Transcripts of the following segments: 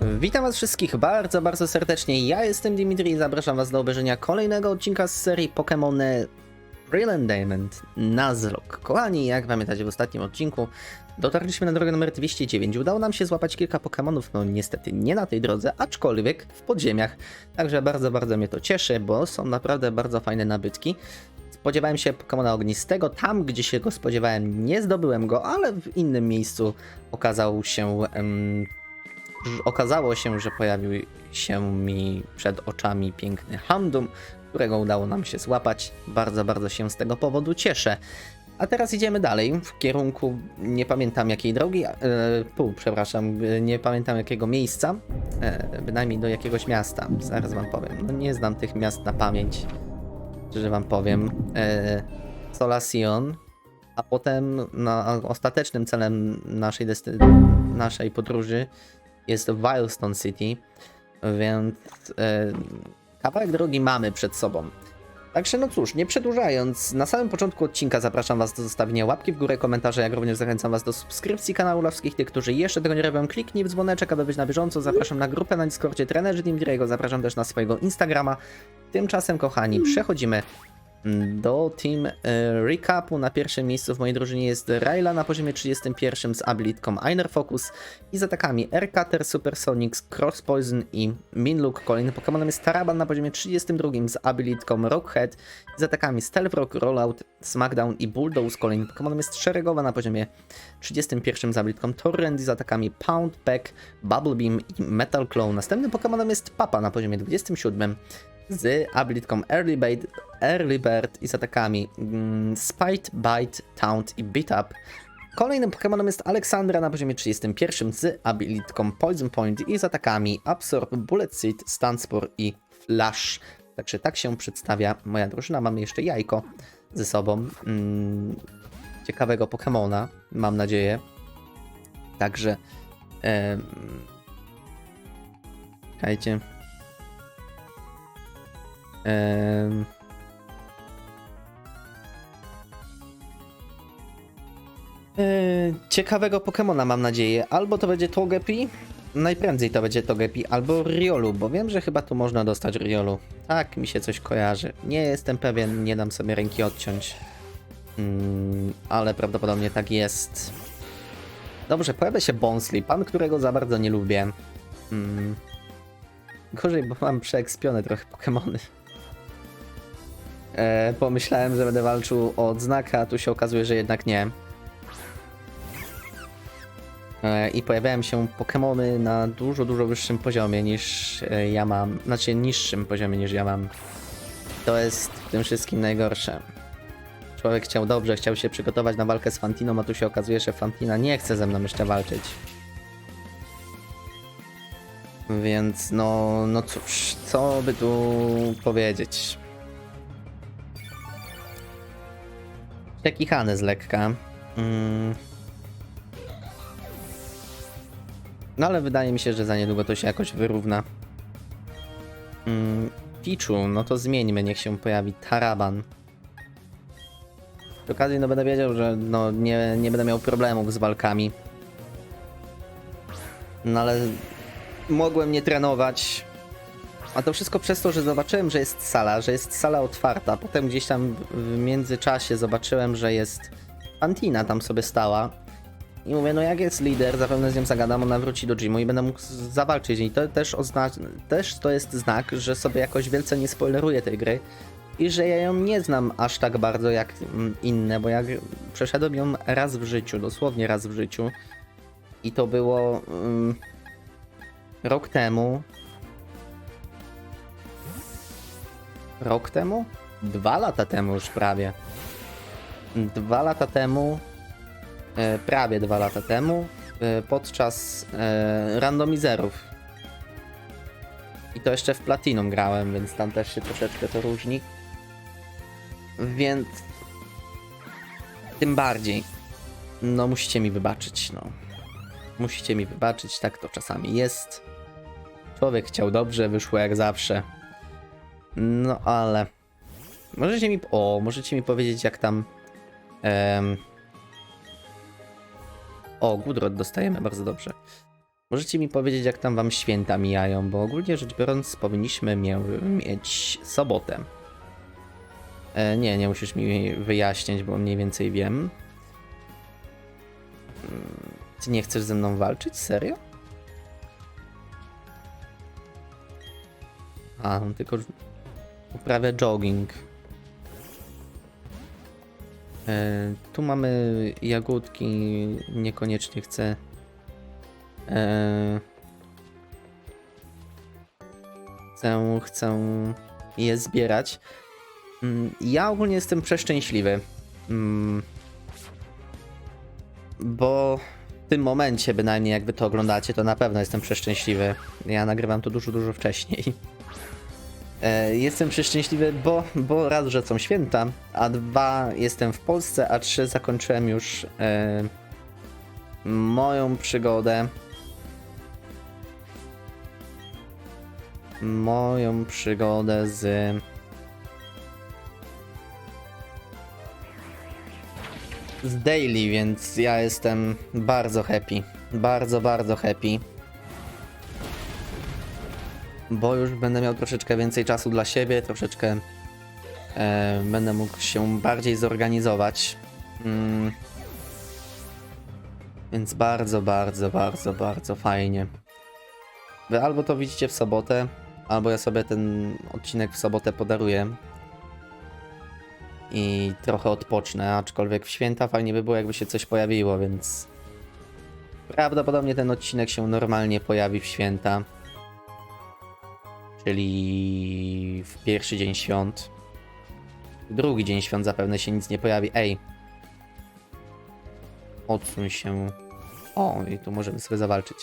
Witam was wszystkich bardzo, bardzo serdecznie. Ja jestem Dimitri i zapraszam was do obejrzenia kolejnego odcinka z serii Pokémon Brilliant Diamond Nuzlocke. Kochani, jak pamiętacie w ostatnim odcinku, dotarliśmy na drogę numer 209. Udało nam się złapać kilka Pokémonów, no niestety nie na tej drodze, aczkolwiek w podziemiach. Także bardzo, bardzo mnie to cieszy, bo są naprawdę bardzo fajne nabytki. Spodziewałem się Pokemona ognistego, tam gdzie się go spodziewałem nie zdobyłem go, ale w innym miejscu okazał się... em, okazało się, że pojawił się mi przed oczami piękny Hamdum, którego udało nam się złapać. Bardzo, bardzo się z tego powodu cieszę. A teraz idziemy dalej w kierunku, nie pamiętam jakiej drogi, e, pół, przepraszam, nie pamiętam jakiego miejsca, e, bynajmniej do jakiegoś miasta, zaraz wam powiem. No nie znam tych miast na pamięć, że wam powiem. E, Solacion, a potem na, ostatecznym celem naszej, naszej podróży jest Wildston City, więc e, kawałek drogi mamy przed sobą. Także no cóż, nie przedłużając, na samym początku odcinka zapraszam Was do zostawienia łapki w górę, komentarza, jak również zachęcam Was do subskrypcji kanału dla wszystkich tych, którzy jeszcze tego nie robią. Kliknij w dzwoneczek, aby być na bieżąco. Zapraszam na grupę na Discordzie trenerzy Dimdriego, zapraszam też na swojego Instagrama. Tymczasem, kochani, przechodzimy do team e, recapu. Na pierwszym miejscu w mojej drużynie jest Rayla na poziomie 31 z abilitką Einer Focus i z atakami Aircutter, Supersonics, Cross Poison i Minlook. Kolejnym Pokémonem jest Taraban na poziomie 32 z abilitką Rockhead i z atakami Stealth Rock, Rollout, Smackdown i Bulldoze. Kolejnym Pokémonem jest Szeregowa na poziomie 31 z abilitką Torrent i z atakami Pound, Peck, Bubble Beam i Metal Claw. Następnym Pokémonem jest Papa na poziomie 27 z abilitką Early, Bait, Early Bird i z atakami mm, Spite, Bite, Taunt i Beat Up. Kolejnym Pokémonem jest Aleksandra na poziomie 31 z abilitką Poison Point i z atakami Absorb, Bullet Seed, Stun Spore i Flash. Także tak się przedstawia moja drużyna. Mamy jeszcze jajko ze sobą. Mm, ciekawego Pokémona, mam nadzieję. Także. Em. Eee, ciekawego Pokemona mam nadzieję. Albo to będzie Togepi, najprędzej to będzie Togepi, albo Riolu, bo wiem, że chyba tu można dostać Riolu. Tak, mi się coś kojarzy. Nie jestem pewien, nie dam sobie ręki odciąć. Mm, ale prawdopodobnie tak jest. Dobrze, pojawia się Bonsly, pan, którego za bardzo nie lubię. Mm. Gorzej, bo mam przeekspione trochę Pokemony. E, pomyślałem, że będę walczył o odznakę, a tu się okazuje, że jednak nie. E, I pojawiają się Pokémony na dużo, dużo wyższym poziomie niż e, ja mam. Znaczy niższym poziomie niż ja mam. To jest w tym wszystkim najgorsze. Człowiek chciał dobrze, chciał się przygotować na walkę z Fantiną, a tu się okazuje, że Fantina nie chce ze mną jeszcze walczyć. Więc no, no cóż, co by tu powiedzieć? Przekichany z lekka. Mm. No ale wydaje mi się, że za niedługo to się jakoś wyrówna. Mm, Pichu, no to zmieńmy, niech się pojawi Taraban. Przy okazji no będę wiedział, że no nie, nie będę miał problemów z walkami. No ale mogłem nie trenować. A to wszystko przez to, że zobaczyłem, że jest sala, że jest sala otwarta. Potem gdzieś tam w międzyczasie zobaczyłem, że jest Fantina tam sobie stała. I mówię, no jak jest lider, zapewne z nią zagadam, ona wróci do gymu i będę mógł zawalczyć. I to też, ozna- też to jest znak, że sobie jakoś wielce nie spoileruję tej gry. I że ja ją nie znam aż tak bardzo jak mm, inne, bo jak przeszedłem ją raz w życiu, dosłownie raz w życiu. I to było mm, rok temu. Rok temu? Dwa lata temu już prawie. Dwa lata temu e, prawie dwa lata temu, e, podczas e, randomizerów. I to jeszcze w Platinum grałem, więc tam też się troszeczkę to różni. Więc tym bardziej, no musicie mi wybaczyć, no. Musicie mi wybaczyć, tak to czasami jest. Człowiek chciał dobrze, wyszło jak zawsze. No ale... Możecie mi... O, możecie mi powiedzieć jak tam... o, Gudrod dostajemy, bardzo dobrze. Możecie mi powiedzieć, jak tam wam święta mijają, bo ogólnie rzecz biorąc, powinniśmy mie mieć sobotę. E, nie, nie musisz mi wyjaśnić, bo mniej więcej wiem. Mm, Ty nie chcesz ze mną walczyć? Serio? A, on tylko uprawia jogging. E, tu mamy jagódki, niekoniecznie chcę. E, chcę, chcę je zbierać. Mm, Ja ogólnie jestem przeszczęśliwy. Mm, Bo w tym momencie, bynajmniej jak wy to oglądacie, to na pewno jestem przeszczęśliwy. Ja nagrywam to dużo, dużo wcześniej. E, Jestem przeszczęśliwy, bo, bo raz, że są święta, a dwa, jestem w Polsce, a trzy, zakończyłem już e, moją przygodę. Moją przygodę z. z Daily, więc ja jestem bardzo happy. Bardzo, bardzo happy bo już będę miał troszeczkę więcej czasu dla siebie, troszeczkę e, będę mógł się bardziej zorganizować. Mm. Więc bardzo, bardzo, bardzo, bardzo fajnie. Wy albo to widzicie w sobotę, albo ja sobie ten odcinek w sobotę podaruję. I trochę odpocznę, aczkolwiek w święta fajnie by było, jakby się coś pojawiło, więc prawdopodobnie ten odcinek się normalnie pojawi w święta czyli w pierwszy dzień świąt. Drugi dzień świąt zapewne się nic nie pojawi. Ej! Odsuń się. O, i tu możemy sobie zawalczyć.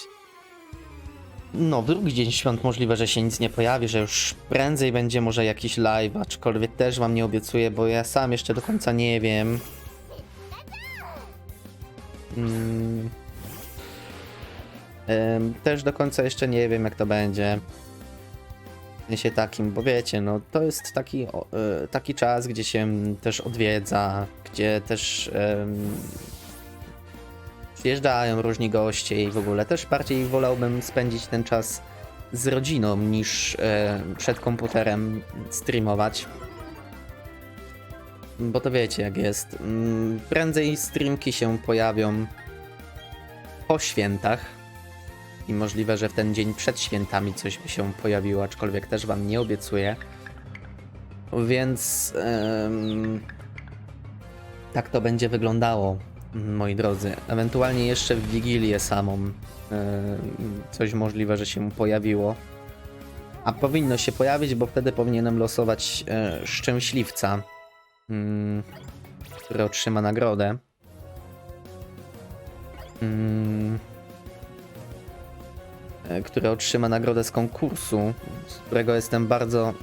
No, drugi dzień świąt możliwe, że się nic nie pojawi, że już prędzej będzie może jakiś live, aczkolwiek też wam nie obiecuję, bo ja sam jeszcze do końca nie wiem. Mm. Też do końca jeszcze nie wiem, jak to będzie. W sensie takim, bo wiecie, no to jest taki, e, taki czas, gdzie się też odwiedza, gdzie też przyjeżdżają różni goście i w ogóle też bardziej wolałbym spędzić ten czas z rodziną niż e, przed komputerem streamować. Bo to wiecie jak jest. Mm, Prędzej streamki się pojawią po świętach, i możliwe, że w ten dzień przed świętami coś by się pojawiło, aczkolwiek też wam nie obiecuję. Więc em, tak to będzie wyglądało, moi drodzy. Ewentualnie jeszcze w Wigilię samą em, coś możliwe, że się pojawiło. A powinno się pojawić, bo wtedy powinienem losować e, szczęśliwca, mm, który otrzyma nagrodę. E, który otrzyma nagrodę z konkursu, z którego jestem bardzo mm,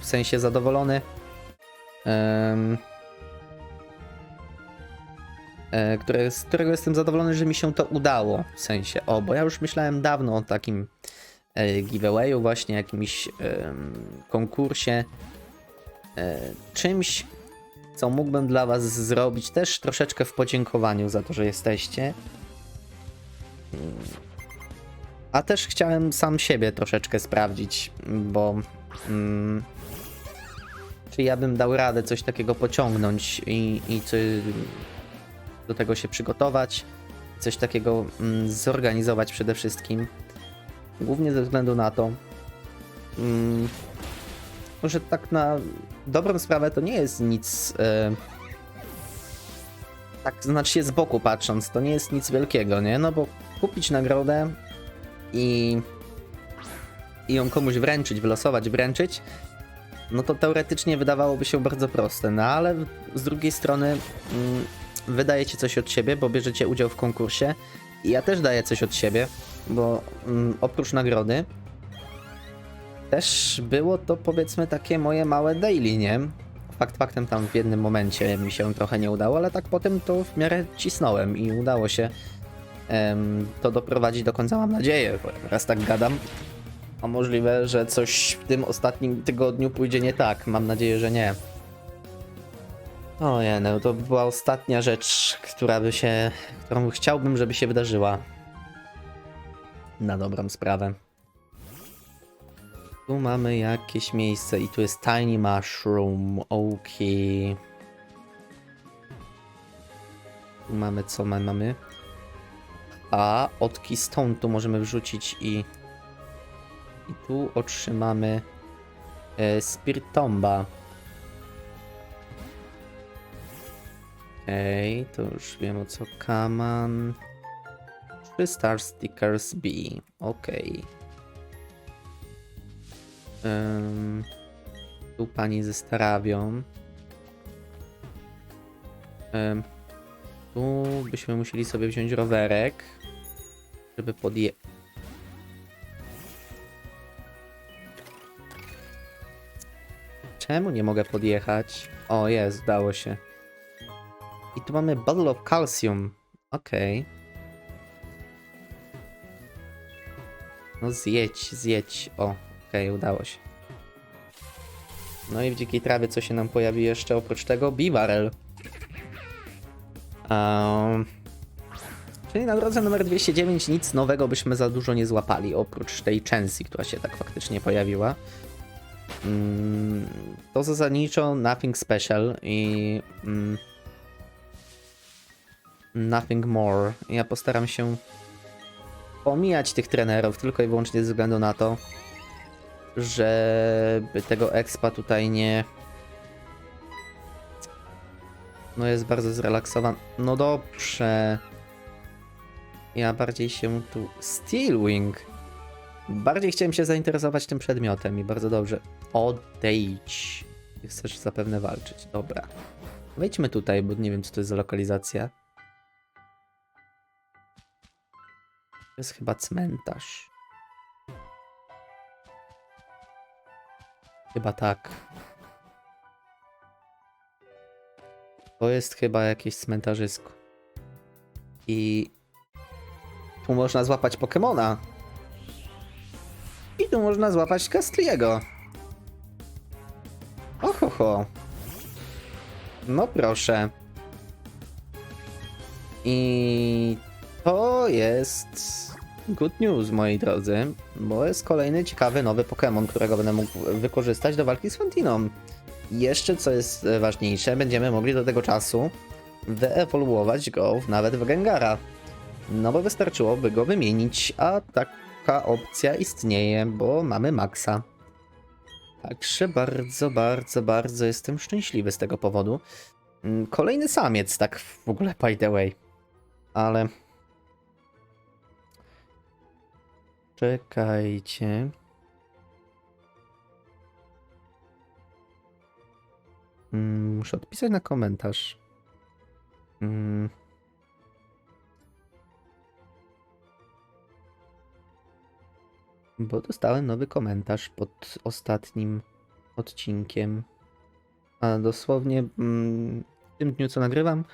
w sensie zadowolony. E, które, z którego jestem zadowolony, że mi się to udało. W sensie, o, bo ja już myślałem dawno o takim e, giveawayu, właśnie jakimś konkursie. E, czymś, co mógłbym dla Was zrobić, też troszeczkę w podziękowaniu za to, że jesteście. A też chciałem sam siebie troszeczkę sprawdzić, bo mm, czy ja bym dał radę coś takiego pociągnąć i, i czy do tego się przygotować, coś takiego mm, zorganizować przede wszystkim. Głównie ze względu na to, mm, że tak na dobrą sprawę to nie jest nic. E, tak znaczy się z boku patrząc, to nie jest nic wielkiego, nie? No bo kupić nagrodę i, i ją komuś wręczyć, wylosować, wręczyć, no to teoretycznie wydawałoby się bardzo proste, no ale z drugiej strony mm, wydajecie coś od siebie, bo bierzecie udział w konkursie i ja też daję coś od siebie, bo mm, oprócz nagrody też było to powiedzmy takie moje małe daily, nie? Fakt faktem tam w jednym momencie mi się trochę nie udało, ale tak potem to w miarę cisnąłem i udało się to doprowadzić do końca, mam nadzieję, bo teraz tak gadam. A możliwe, że coś w tym ostatnim tygodniu pójdzie nie tak. Mam nadzieję, że nie. Ojej, no to była ostatnia rzecz, która by się, którą chciałbym, żeby się wydarzyła. Na dobrą sprawę. Tu mamy jakieś miejsce i tu jest Tiny Mushroom. Okej. Tu mamy co my mamy? A od Keystone tu możemy wrzucić i i tu otrzymamy e, Spirit Tomba. Okej, to już wiem o co. Kaman. 3 Star Stickers B. Okej. Em, tu pani ze Starawią. Em, tu byśmy musieli sobie wziąć rowerek, żeby podje... Czemu nie mogę podjechać? O, jest, udało się. I tu mamy Bottle of Calcium. Okej. No zjedź, zjedź. O, okej, udało się. No i w dzikiej trawie co się nam pojawi jeszcze oprócz tego? Bibarel. Um, czyli na drodze numer 209 nic nowego byśmy za dużo nie złapali, oprócz tej Chancy, która się tak faktycznie pojawiła. Mm, to zasadniczo nothing special i mm, nothing more. Ja postaram się pomijać tych trenerów tylko i wyłącznie ze względu na to, żeby tego expa tutaj nie no jest bardzo zrelaksowany. No dobrze. Ja bardziej się tu... Steelwing. Bardziej chciałem się zainteresować tym przedmiotem i bardzo dobrze. Odejdź. Chcesz zapewne walczyć. Dobra. Wejdźmy tutaj, bo nie wiem co to jest za lokalizacja. To jest chyba cmentarz. Chyba tak. To jest chyba jakieś cmentarzysko. I tu można złapać Pokemona. I tu można złapać Castriego. Ohoho. No proszę. I to jest good news, moi drodzy, bo jest kolejny ciekawy nowy Pokémon, którego będę mógł wykorzystać do walki z Fantiną. Jeszcze co jest e, ważniejsze, będziemy mogli do tego czasu wyewoluować go nawet w Gengara. No bo wystarczyłoby go wymienić, a taka opcja istnieje, bo mamy Maxa. Także bardzo, bardzo, bardzo jestem szczęśliwy z tego powodu. Mm, Kolejny samiec, tak w ogóle by the way. Ale... Czekajcie. Mm, Muszę odpisać na komentarz. Bo dostałem nowy komentarz pod ostatnim odcinkiem. A dosłownie mm, w tym dniu, co nagrywam,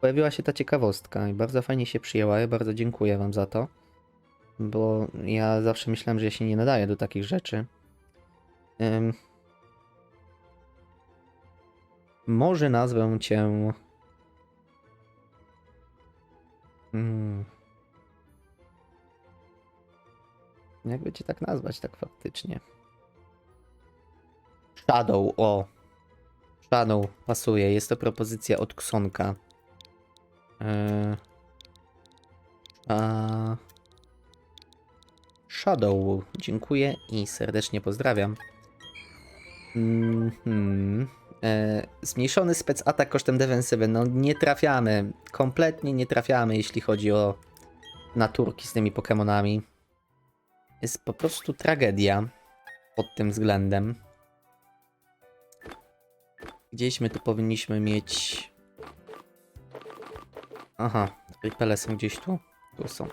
pojawiła się ta ciekawostka i bardzo fajnie się przyjęła. Ja bardzo dziękuję Wam za to. Bo ja zawsze myślałem, że ja się nie nadaję do takich rzeczy. Może nazwę cię. Jakby cię tak nazwać, tak faktycznie. Shadow, o. Shadow pasuje. Jest to propozycja od Ksonka. Eee, a... Shadow, dziękuję i serdecznie pozdrawiam. Mhm. E, zmniejszony spec atak kosztem defensywy. No nie trafiamy. Kompletnie nie trafiamy, jeśli chodzi o naturki z tymi Pokemonami. Jest po prostu tragedia pod tym względem. Gdzieś my tu powinniśmy mieć. Aha, ripele są gdzieś tu. Tu są.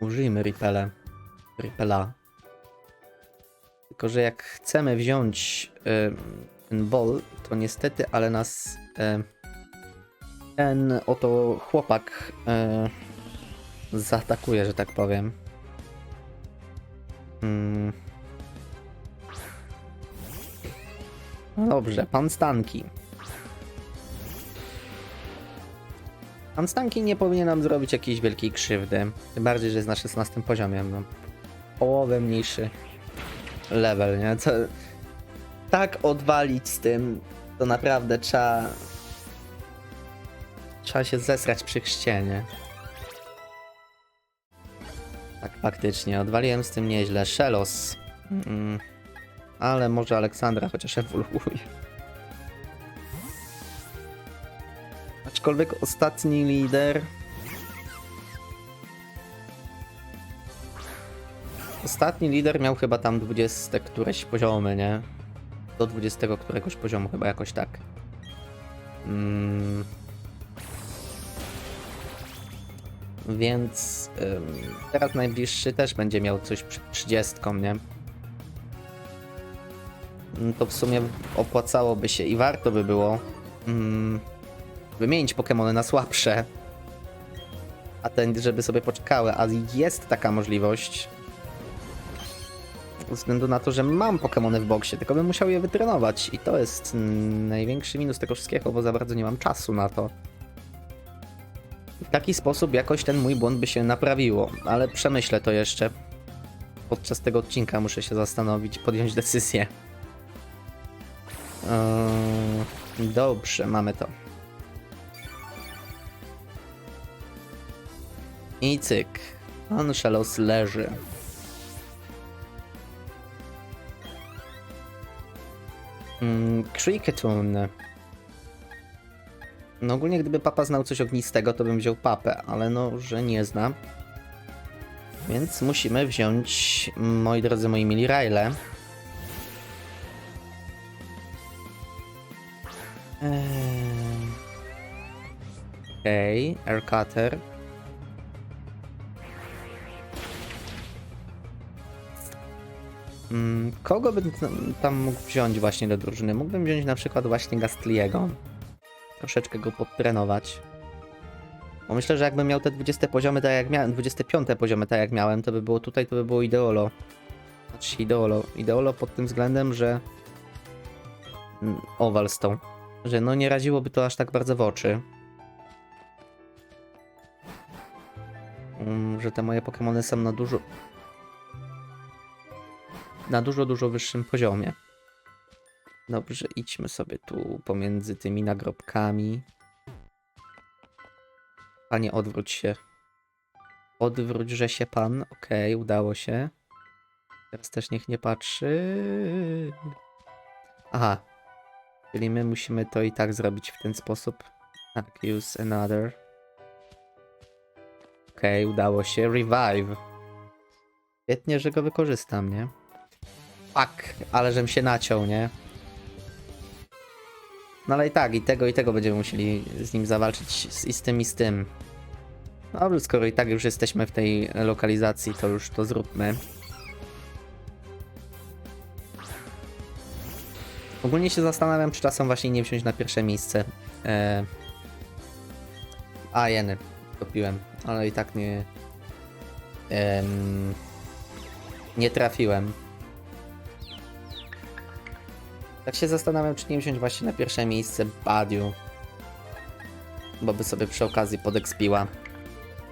Użyjmy ripele. Ripela. Tylko, że jak chcemy wziąć y, ten ball, to niestety, ale nas y, ten oto chłopak y, zaatakuje, że tak powiem. Mm. No dobrze, pan Stanki. Unstanki nie powinien nam zrobić jakiejś wielkiej krzywdy. Tym bardziej, że jest na 16 poziomie. No, połowę mniejszy level, nie? Co, tak odwalić z tym, to naprawdę trzeba... Trzeba się zesrać przy chrzcienie. Tak, faktycznie, odwaliłem z tym nieźle. Szelos. Mm, ale może Aleksandra chociaż ewoluuje. Aczkolwiek ostatni lider. Ostatni lider miał chyba tam 20 któreś poziomy, nie? Do 20 któregoś poziomu, chyba jakoś tak. Mm. Więc ym, teraz najbliższy też będzie miał coś przed 30, nie? Mm, To w sumie opłacałoby się i warto by było. Mm, wymienić Pokémony na słabsze. A ten, żeby sobie poczekały, a jest taka możliwość. Ze względu na to, że mam Pokémony w boksie, tylko bym musiał je wytrenować. I to jest mm, największy minus tego wszystkiego, bo za bardzo nie mam czasu na to. Taki sposób jakoś ten mój błąd by się naprawiło, ale przemyślę to jeszcze. Podczas tego odcinka muszę się zastanowić, podjąć decyzję. Eee, dobrze, mamy to. I cyk. Anshelos leży. Mm, Cricketun. No ogólnie gdyby papa znał coś ognistego, to bym wziął papę, ale no, że nie zna. Więc musimy wziąć, moi drodzy, moi mili Ryle. Eee... Okej, okay, Aircutter. Mm, Kogo bym tam mógł wziąć właśnie do drużyny? Mógłbym wziąć na przykład właśnie Gastliego. Troszeczkę go podtrenować. Bo myślę, że jakbym miał te 20 poziomy tak jak miałem, 25 poziomy tak jak miałem, to by było tutaj, to by było ideolo. Znaczy ideolo. Ideolo pod tym względem, że... Mm, Owal z tą. Że no nie raziłoby to aż tak bardzo w oczy. Mm, Że te moje Pokémony są na dużo na dużo, dużo wyższym poziomie. Dobrze, idźmy sobie tu pomiędzy tymi nagrobkami. Panie, odwróć się. Odwróć, że się pan. Okej, udało się. Teraz też niech nie patrzy. Aha. Czyli my musimy to i tak zrobić w ten sposób. Tak, use another. Okej, udało się. Revive. Świetnie, że go wykorzystam, nie? Fuck, ale żem się naciął, nie? No ale i tak, i tego, i tego będziemy musieli z nim zawalczyć, z, i z tym, i z tym. Dobrze, skoro i tak już jesteśmy w tej lokalizacji, to już to zróbmy. Ogólnie się zastanawiam, czy czasem właśnie nie wziąć na pierwsze miejsce. E... A, jeny, kupiłem, ale i tak nie... Em... Nie trafiłem. Tak się zastanawiam, czy nie wziąć właśnie na pierwsze miejsce Badiu. Bo by sobie przy okazji podekspiła.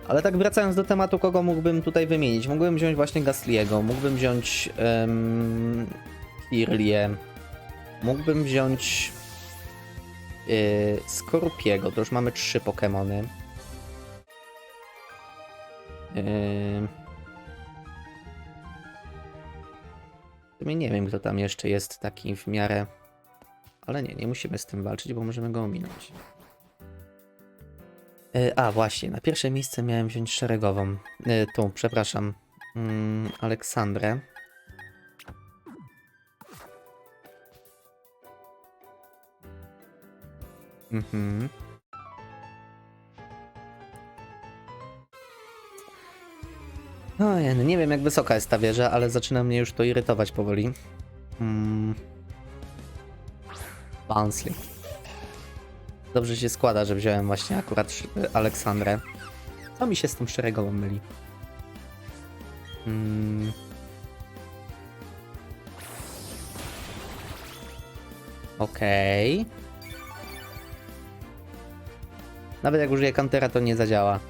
Ale tak wracając do tematu, kogo mógłbym tutaj wymienić? Mógłbym wziąć właśnie Gasliego, mógłbym wziąć um, mógłbym wziąć yy, Skorpiego, to już mamy trzy Pokémony. Yy, sumie nie wiem, kto tam jeszcze jest taki w miarę. Ale nie, nie musimy z tym walczyć, bo możemy go ominąć. E, A, właśnie, na pierwsze miejsce miałem wziąć szeregową. E, Tu, przepraszam. Mm, Aleksandrę. Mhm. Ojej, nie wiem jak wysoka jest ta wieża, ale zaczyna mnie już to irytować powoli. Mm. Barnsley. Dobrze się składa, że wziąłem właśnie akurat Aleksandrę. Co mi się z tą szeregową myli? Mm. Okej. Nawet jak użyję kantera, to nie zadziała.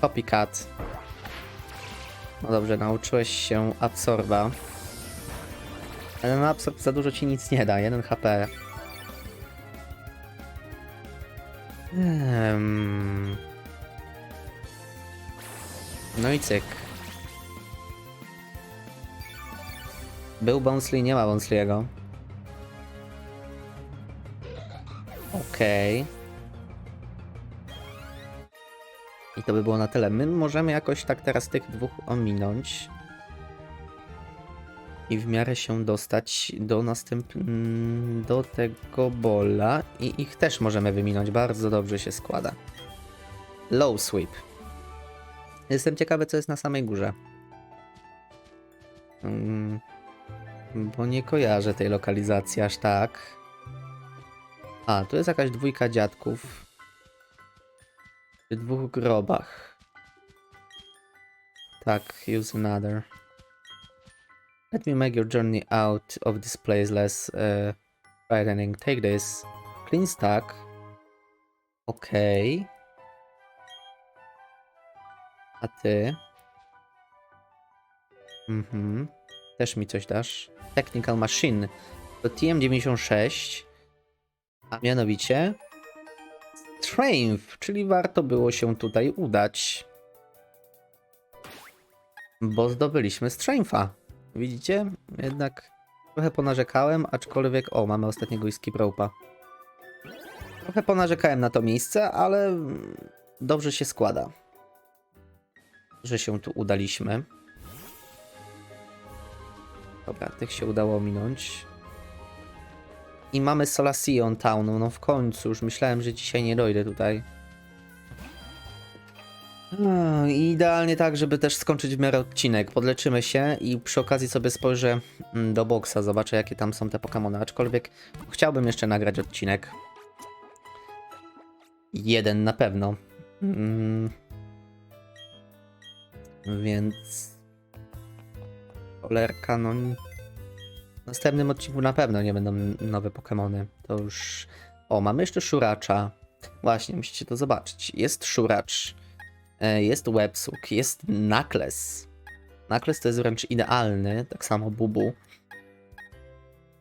Copycat. No dobrze, nauczyłeś się absorba. Ale na absorb za dużo ci nic nie da, 1 HP. Hmm. No i cyk. Był Bounsley, nie ma Bounsley'ego. Okej. I to by było na tyle. My możemy jakoś tak teraz tych dwóch ominąć. I w miarę się dostać do następnego, do tego bola. I ich też możemy wyminąć. Bardzo dobrze się składa. Low sweep. Jestem ciekawy, co jest na samej górze. Mm, bo nie kojarzę tej lokalizacji aż tak. A, tu jest jakaś dwójka dziadków. Przy dwóch grobach. Tak, use another. Let me make your journey out of this place less uh, frightening. Take this. Clean stack. Okej. A ty? Mhm. Też mi coś dasz. Technical Machine. To TM96. A mianowicie Strength, czyli warto było się tutaj udać. Bo zdobyliśmy Strengtha. Widzicie? Jednak trochę ponarzekałem, aczkolwiek... O, mamy ostatniego Escape Rope'a. Trochę ponarzekałem na to miejsce, ale dobrze się składa. Że się tu udaliśmy. Dobra, tych się udało ominąć. I mamy Solasion Town, no w końcu, już myślałem, że dzisiaj nie dojdę tutaj. I idealnie tak, żeby też skończyć w miarę odcinek. Podleczymy się i przy okazji sobie spojrzę mm, do boxa, zobaczę jakie tam są te Pokémony. Aczkolwiek chciałbym jeszcze nagrać odcinek. Jeden na pewno. Mm. Więc... Cholerka, no... W następnym odcinku na pewno nie będą nowe Pokémony. To już. O, mamy jeszcze szuracza. Właśnie, musicie to zobaczyć. Jest szuracz, e, jest websuk, jest Knuckles. Knuckles to jest wręcz idealny, tak samo Bubu.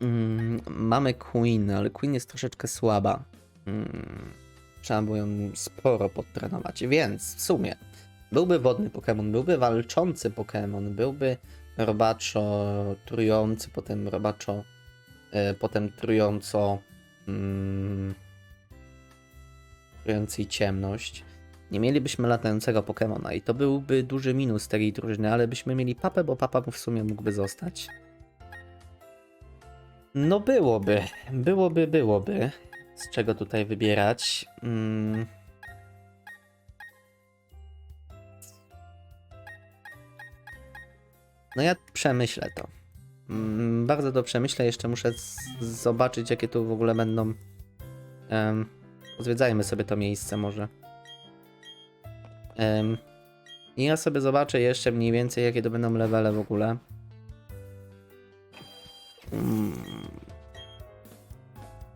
Mm, mamy Queen, ale Queen jest troszeczkę słaba. Mm, trzeba było ją sporo podtrenować, więc w sumie byłby wodny Pokémon, byłby walczący Pokémon, byłby robaczo trujący, potem robaczo, e, potem trująco mm, trujący ciemność. Nie mielibyśmy latającego Pokemona i to byłby duży minus tej drużyny, ale byśmy mieli papę, bo papa w sumie mógłby zostać. No byłoby, byłoby, byłoby. Z czego tutaj wybierać? Mm. No ja przemyślę to. Mm, Bardzo to przemyślę. Jeszcze muszę zobaczyć, jakie tu w ogóle będą. Um, zwiedzajmy sobie to miejsce może. Em, I ja sobie zobaczę jeszcze mniej więcej, jakie to będą levele w ogóle. Mm.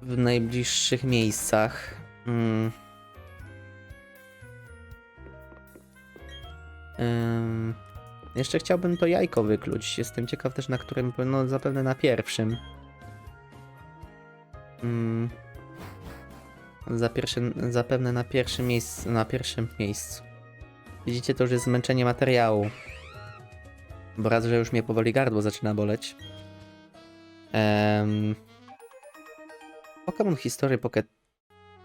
W najbliższych miejscach. Mm. Em, jeszcze chciałbym to jajko wykluć. Jestem ciekaw też na którym, no zapewne na pierwszym. Mm. Za zapewne na pierwszym miejscu, na pierwszym miejscu. Widzicie, to już jest zmęczenie materiału. Bo raz, że już mnie powoli gardło zaczyna boleć. Um, Pokémon History Pocket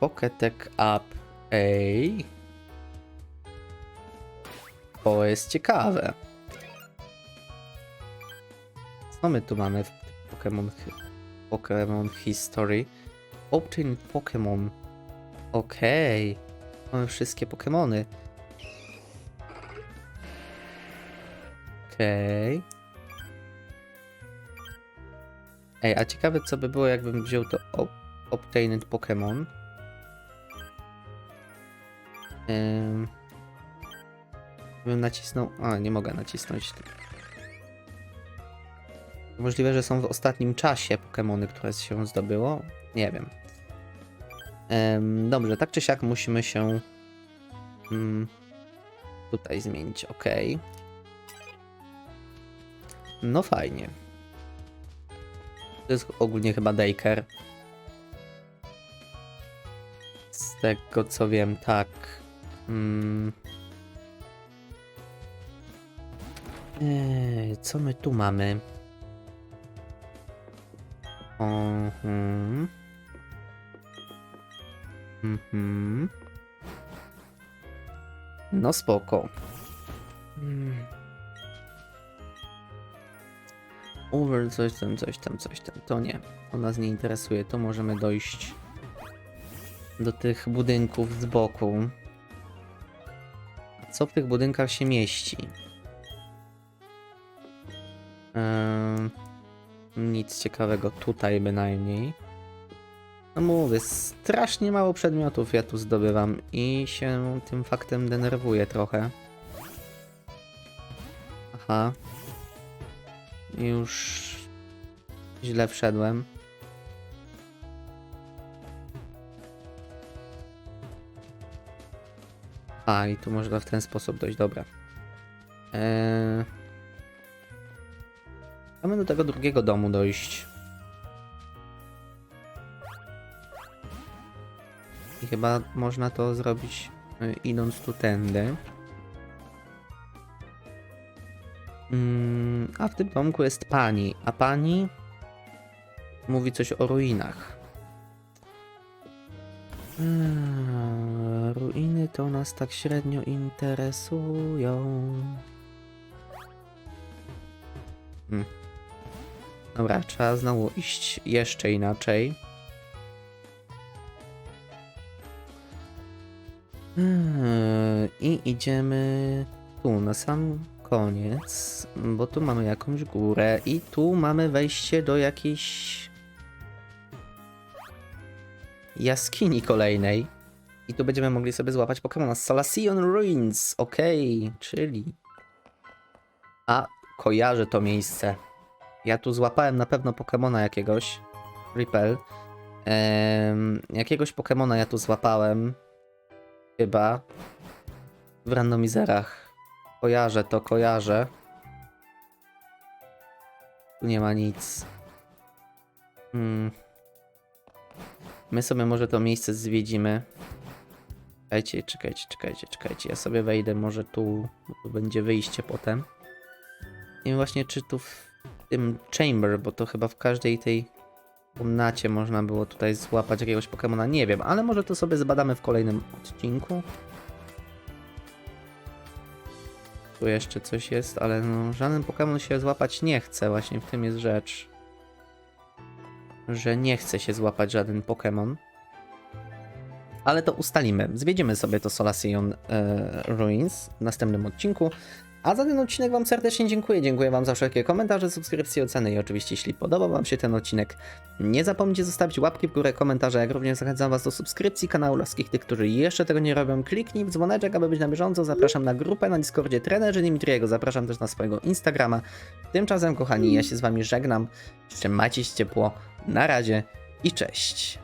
Pocketek Up A. To jest ciekawe. Co my tu mamy w Pokémon Pokémon History? Obtain Pokémon. Okej. Mamy wszystkie Pokémony. Okej. Ej, a ciekawe co by było jakbym wziął to ob Obtained Pokémon. Ym... Bym nacisnął... A, nie mogę nacisnąć. Możliwe, że są w ostatnim czasie Pokémony, które się zdobyło. Nie wiem. Em, dobrze, tak czy siak musimy się Mm, tutaj zmienić, ok. No fajnie. To jest ogólnie chyba daycare. Z tego co wiem, tak. Mm. Eee, co my tu mamy? Mhm. Mhm. No spoko. Mm. Over coś tam, coś tam, coś tam. To nie. To nas nie interesuje. To możemy dojść do tych budynków z boku. Co w tych budynkach się mieści? Ehm, nic ciekawego tutaj bynajmniej. No mówię, strasznie mało przedmiotów ja tu zdobywam i się tym faktem denerwuję trochę. Aha. Już źle wszedłem. A, i tu można w ten sposób dojść, dobra. Eee... Mamy do tego drugiego domu dojść. I chyba można to zrobić y, idąc tu tędy. Mm, a w tym domku jest pani, a pani mówi coś o ruinach. Ruiny to nas tak średnio interesują. Hmm. Dobra, trzeba znowu iść jeszcze inaczej. Eee, I idziemy tu na sam koniec, bo tu mamy jakąś górę i tu mamy wejście do jakiejś jaskini kolejnej. I tu będziemy mogli sobie złapać Pokémona Salacion Ruins, okej, czyli... A, kojarzę to miejsce. Ja tu złapałem na pewno Pokemona jakiegoś. Ripel. Ehm, jakiegoś Pokemona ja tu złapałem. Chyba. W randomizerach. Kojarzę to, kojarzę. Tu nie ma nic. Hmm. My sobie może to miejsce zwiedzimy. Czekajcie, czekajcie, czekajcie, czekajcie. Ja sobie wejdę może tu, bo będzie wyjście potem. Nie wiem właśnie, czy tu tym chamber, bo to chyba w każdej tej komnacie można było tutaj złapać jakiegoś Pokemona. Nie wiem, ale może to sobie zbadamy w kolejnym odcinku. Tu jeszcze coś jest, ale no, żaden Pokémon się złapać nie chce. Właśnie w tym jest rzecz. Że nie chce się złapać żaden Pokémon. Ale to ustalimy. Zwiedzimy sobie to Solaceon e, Ruins w następnym odcinku. A za ten odcinek Wam serdecznie dziękuję. Dziękuję Wam za wszelkie komentarze, subskrypcje, oceny i oczywiście, jeśli podobał Wam się ten odcinek, nie zapomnijcie zostawić łapki w górę, komentarza, jak również zachęcam Was do subskrypcji kanału wszystkich tych, którzy jeszcze tego nie robią. Kliknij w dzwoneczek, aby być na bieżąco. Zapraszam na grupę na Discordzie trenerzy Dimitriego, zapraszam też na swojego Instagrama. Tymczasem, kochani, ja się z Wami żegnam. Trzymajcie się ciepło. Na razie i cześć.